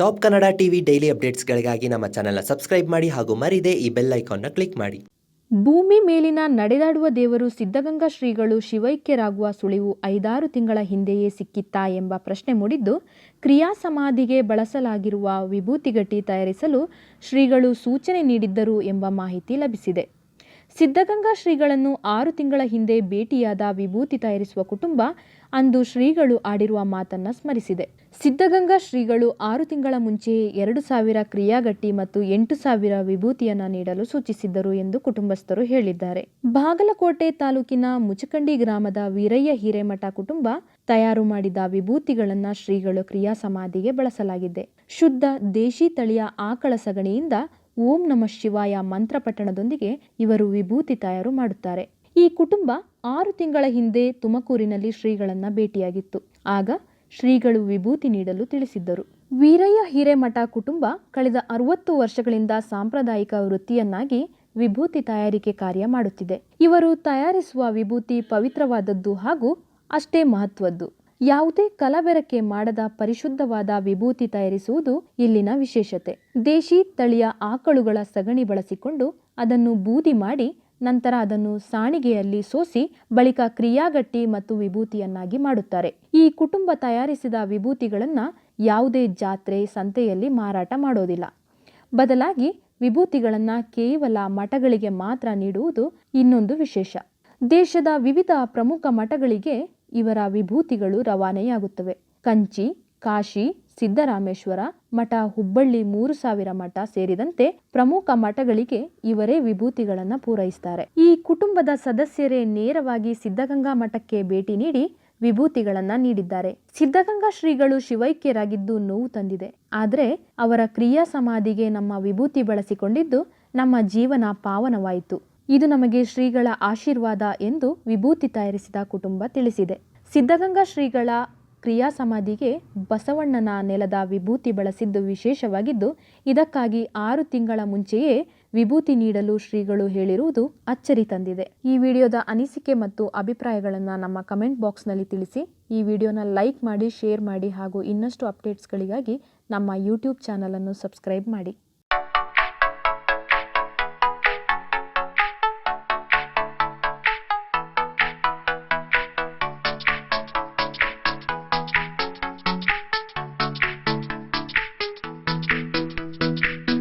Top Kannada TV daily ಅಪ್ಡೇಟ್ಸ್ಗಳಿಗಾಗಿ ನಮ್ಮ ಚಾನೆಲ್ನ ಸಬ್ಸ್ಕ್ರೈಬ್ ಮಾಡಿ ಹಾಗೂ ಮರಿದೇ ಈ ಬೆಲ್ ಐಕಾನ್ನ ಕ್ಲಿಕ್ ಮಾಡಿ. ಭೂಮಿ ಮೇಲಿನ ನಡೆದಾಡುವ ದೇವರು ಸಿದ್ಧಗಂಗಾ ಶ್ರೀಗಳು ಶಿವೈಕ್ಯರಾಗುವ ಸುಳಿವು ಐದಾರು ತಿಂಗಳ ಹಿಂದೆಯೇ ಸಿಕ್ಕಿತ್ತಾ ಎಂಬ ಪ್ರಶ್ನೆ ಮೂಡಿದ್ದು, ಕ್ರಿಯಾ ಸಮಾಧಿಗೆ ಬಳಸಲಾಗಿರುವ ವಿಭೂತಿಗಟ್ಟಿ ತಯಾರಿಸಲು ಶ್ರೀಗಳು ಸೂಚನೆ ನೀಡಿದ್ದರು ಎಂಬ ಮಾಹಿತಿ ಲಭಿಸಿದೆ. ಸಿದ್ಧಗಂಗಾ ಶ್ರೀಗಳನ್ನು ಆರು ತಿಂಗಳ ಹಿಂದೆ ಭೇಟಿಯಾದ ವಿಭೂತಿ ತಯಾರಿಸುವ ಕುಟುಂಬ ಅಂದು ಶ್ರೀಗಳು ಆಡಿರುವ ಮಾತನ್ನ ಸ್ಮರಿಸಿದೆ. ಸಿದ್ಧಗಂಗಾ ಶ್ರೀಗಳು ಆರು ತಿಂಗಳ ಮುಂಚೆಯೇ ಎರಡು ಸಾವಿರ ಕ್ರಿಯಾಗಟ್ಟಿ ಮತ್ತು ಎಂಟು ಸಾವಿರ ವಿಭೂತಿಯನ್ನ ನೀಡಲು ಸೂಚಿಸಿದ್ದರು ಎಂದು ಕುಟುಂಬಸ್ಥರು ಹೇಳಿದ್ದಾರೆ. ಬಾಗಲಕೋಟೆ ತಾಲೂಕಿನ ಮುಚಕಂಡಿ ಗ್ರಾಮದ ವೀರಯ್ಯ ಹಿರೇಮಠ ಕುಟುಂಬ ತಯಾರು ಮಾಡಿದ ವಿಭೂತಿಗಳನ್ನ ಶ್ರೀಗಳು ಕ್ರಿಯಾ ಸಮಾಧಿಗೆ ಬಳಸಲಾಗಿದೆ. ಶುದ್ಧ ದೇಶಿ ತಳಿಯ ಆಕಳ ಸಗಣಿಯಿಂದ ಓಂ ನಮಃ ಶಿವಾಯ ಮಂತ್ರ ಪಠಣದೊಂದಿಗೆ ಇವರು ವಿಭೂತಿ ತಯಾರು ಮಾಡುತ್ತಾರೆ. ಈ ಕುಟುಂಬ ಆರು ತಿಂಗಳ ಹಿಂದೆ ತುಮಕೂರಿನಲ್ಲಿ ಶ್ರೀಗಳನ್ನ ಭೇಟಿಯಾಗಿತ್ತು. ಆಗ ಶ್ರೀಗಳು ವಿಭೂತಿ ನೀಡಲು ತಿಳಿಸಿದ್ದರು. ವೀರಯ್ಯ ಹಿರೇಮಠ ಕುಟುಂಬ ಕಳೆದ ಅರವತ್ತು ವರ್ಷಗಳಿಂದ ಸಾಂಪ್ರದಾಯಿಕ ವೃತ್ತಿಯನ್ನಾಗಿ ವಿಭೂತಿ ತಯಾರಿಕೆ ಕಾರ್ಯ ಮಾಡುತ್ತಿದೆ. ಇವರು ತಯಾರಿಸುವ ವಿಭೂತಿ ಪವಿತ್ರವಾದದ್ದು ಹಾಗೂ ಅಷ್ಟೇ ಮಹತ್ವದ್ದು. ಯಾವುದೇ ಕಲಬೆರಕೆ ಮಾಡದ ಪರಿಶುದ್ಧವಾದ ವಿಭೂತಿ ತಯಾರಿಸುವುದು ಇಲ್ಲಿನ ವಿಶೇಷತೆ. ದೇಶಿ ತಳಿಯ ಆಕಳುಗಳ ಸಗಣಿ ಬಳಸಿಕೊಂಡು ಅದನ್ನು ಬೂದಿ ಮಾಡಿ ನಂತರ ಅದನ್ನು ಸಾಣಿಗೆಯಲ್ಲಿ ಸೋಸಿ ಬಳಿಕ ಕ್ರಿಯಾಗಟ್ಟಿ ಮತ್ತು ವಿಭೂತಿಯನ್ನಾಗಿ ಮಾಡುತ್ತಾರೆ. ಈ ಕುಟುಂಬ ತಯಾರಿಸಿದ ವಿಭೂತಿಗಳನ್ನು ಯಾವುದೇ ಜಾತ್ರೆ, ಸಂತೆಯಲ್ಲಿ ಮಾರಾಟ ಮಾಡೋದಿಲ್ಲ. ಬದಲಾಗಿ ವಿಭೂತಿಗಳನ್ನು ಕೇವಲ ಮಠಗಳಿಗೆ ಮಾತ್ರ ನೀಡುವುದು ಇನ್ನೊಂದು ವಿಶೇಷ. ದೇಶದ ವಿವಿಧ ಪ್ರಮುಖ ಮಠಗಳಿಗೆ ಇವರ ವಿಭೂತಿಗಳು ರವಾನೆಯಾಗುತ್ತವೆ. ಕಂಚಿ, ಕಾಶಿ, ಸಿದ್ದರಾಮೇಶ್ವರ ಮಠ, ಹುಬ್ಬಳ್ಳಿ ಮೂರು ಸಾವಿರ ಮಠ ಸೇರಿದಂತೆ ಪ್ರಮುಖ ಮಠಗಳಿಗೆ ಇವರೇ ವಿಭೂತಿಗಳನ್ನು ಪೂರೈಸ್ತಾರೆ. ಈ ಕುಟುಂಬದ ಸದಸ್ಯರೇ ನೇರವಾಗಿ ಸಿದ್ಧಗಂಗಾ ಮಠಕ್ಕೆ ಭೇಟಿ ನೀಡಿ ವಿಭೂತಿಗಳನ್ನ ನೀಡಿದ್ದಾರೆ. ಸಿದ್ಧಗಂಗಾ ಶ್ರೀಗಳು ಶಿವೈಕ್ಯರಾಗಿದ್ದು ನೋವು ತಂದಿದೆ. ಆದರೆ ಅವರ ಕ್ರಿಯಾ ಸಮಾಧಿಗೆ ನಮ್ಮ ವಿಭೂತಿ ಬಳಸಿಕೊಂಡಿದ್ದು ನಮ್ಮ ಜೀವನ ಪಾವನವಾಯಿತು. ಇದು ನಮಗೆ ಶ್ರೀಗಳ ಆಶೀರ್ವಾದ ಎಂದು ವಿಭೂತಿ ತಯಾರಿಸಿದ ಕುಟುಂಬ ತಿಳಿಸಿದೆ. ಸಿದ್ಧಗಂಗಾ ಶ್ರೀಗಳ ಕ್ರಿಯಾ ಸಮಾಧಿಗೆ ಬಸವಣ್ಣನ ನೆಲದ ವಿಭೂತಿ ಬಳಸಿದ್ದು ವಿಶೇಷವಾಗಿದ್ದು, ಇದಕ್ಕಾಗಿ ಆರು ತಿಂಗಳ ಮುಂಚೆಯೇ ವಿಭೂತಿ ನೀಡಲು ಶ್ರೀಗಳು ಹೇಳಿರುವುದು ಅಚ್ಚರಿ ತಂದಿದೆ. ಈ ವಿಡಿಯೋದ ಅನಿಸಿಕೆ ಮತ್ತು ಅಭಿಪ್ರಾಯಗಳನ್ನು ನಮ್ಮ ಕಮೆಂಟ್ ಬಾಕ್ಸ್ನಲ್ಲಿ ತಿಳಿಸಿ. ಈ ವಿಡಿಯೋನ ಲೈಕ್ ಮಾಡಿ, ಶೇರ್ ಮಾಡಿ ಹಾಗೂ ಇನ್ನಷ್ಟು ಅಪ್ಡೇಟ್ಸ್ಗಳಿಗಾಗಿ ನಮ್ಮ ಯೂಟ್ಯೂಬ್ ಚಾನಲನ್ನು ಸಬ್ಸ್ಕ್ರೈಬ್ ಮಾಡಿ.